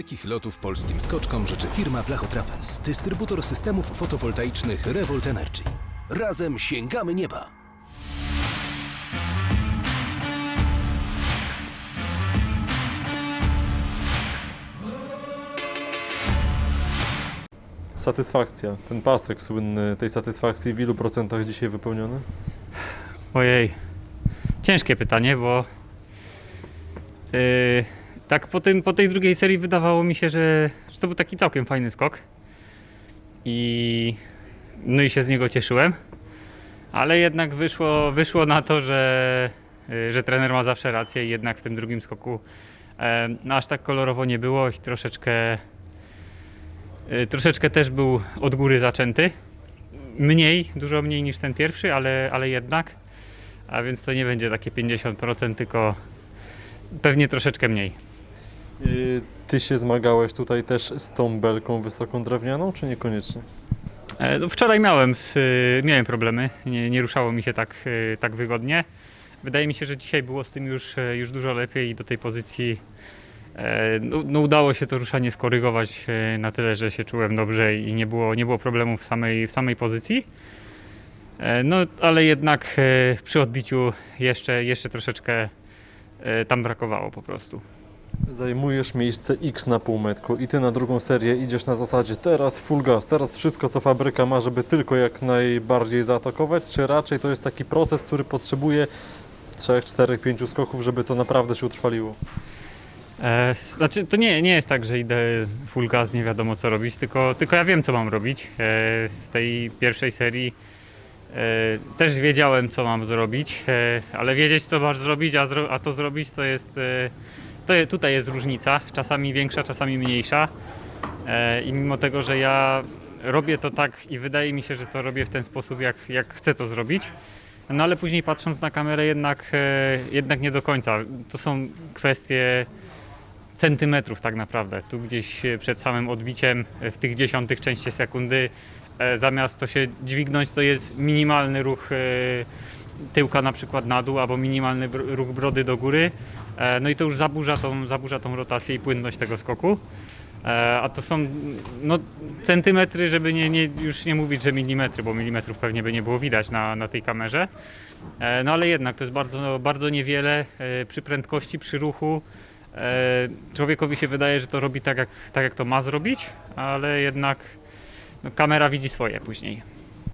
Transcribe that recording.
Dalekich lotów polskim skoczkom życzy firma Blachotrapez, dystrybutor systemów fotowoltaicznych Revolt Energy. Razem sięgamy nieba! Satysfakcja, ten pasek słynny tej satysfakcji w ilu procentach dzisiaj wypełniony? Ojej, ciężkie pytanie, bo yy, tak po, tym, po tej drugiej serii wydawało mi się, że, że to był taki całkiem fajny skok i no i się z niego cieszyłem, ale jednak wyszło, wyszło na to, że, yy, że trener ma zawsze rację i jednak w tym drugim skoku e, no aż tak kolorowo nie było i troszeczkę yy, troszeczkę też był od góry zaczęty. Mniej, dużo mniej niż ten pierwszy, ale, ale jednak. A więc to nie będzie takie 50%, tylko pewnie troszeczkę mniej. Ty się zmagałeś tutaj też z tą belką wysoką drewnianą, czy niekoniecznie? E, No wczoraj miałem, z, y, miałem problemy, nie, nie ruszało mi się tak, y, tak wygodnie. Wydaje mi się, że dzisiaj było z tym już, e, już dużo lepiej i do tej pozycji e, no, no udało się to ruszanie skorygować na tyle, że się czułem dobrze i nie było, nie było problemów w samej, w samej pozycji. No ale jednak przy odbiciu jeszcze, jeszcze troszeczkę tam brakowało po prostu. Zajmujesz miejsce X na półmetku i ty na drugą serię idziesz na zasadzie teraz full gas, teraz wszystko co fabryka ma, żeby tylko jak najbardziej zaatakować, czy raczej to jest taki proces, który potrzebuje 3, 4, 5 skoków, żeby to naprawdę się utrwaliło? E, znaczy, to nie, nie jest tak, że idę full gas, nie wiadomo co robić, tylko, tylko ja wiem co mam robić. E, w tej pierwszej serii e, też wiedziałem co mam zrobić, e, ale wiedzieć co masz zrobić, a, zro, a to zrobić to jest, e, to tutaj jest różnica, czasami większa, czasami mniejsza. E, I mimo tego, że ja robię to tak i wydaje mi się, że to robię w ten sposób, jak, jak chcę to zrobić, no ale później patrząc na kamerę jednak, e, jednak nie do końca. To są kwestie centymetrów tak naprawdę. Tu gdzieś e, przed samym odbiciem w tych dziesiątych części sekundy zamiast to się dźwignąć to jest minimalny ruch tyłka na przykład na dół albo minimalny ruch brody do góry. E, No i to już zaburza tą, zaburza tą rotację i płynność tego skoku. E, A to są no, centymetry, żeby nie, nie, już nie mówić, że milimetry, bo milimetrów pewnie by nie było widać na, na tej kamerze. E, No ale jednak to jest bardzo, bardzo niewiele przy prędkości, przy ruchu. Człowiekowi się wydaje, że to robi tak jak, tak, jak to ma zrobić, ale jednak no, kamera widzi swoje później.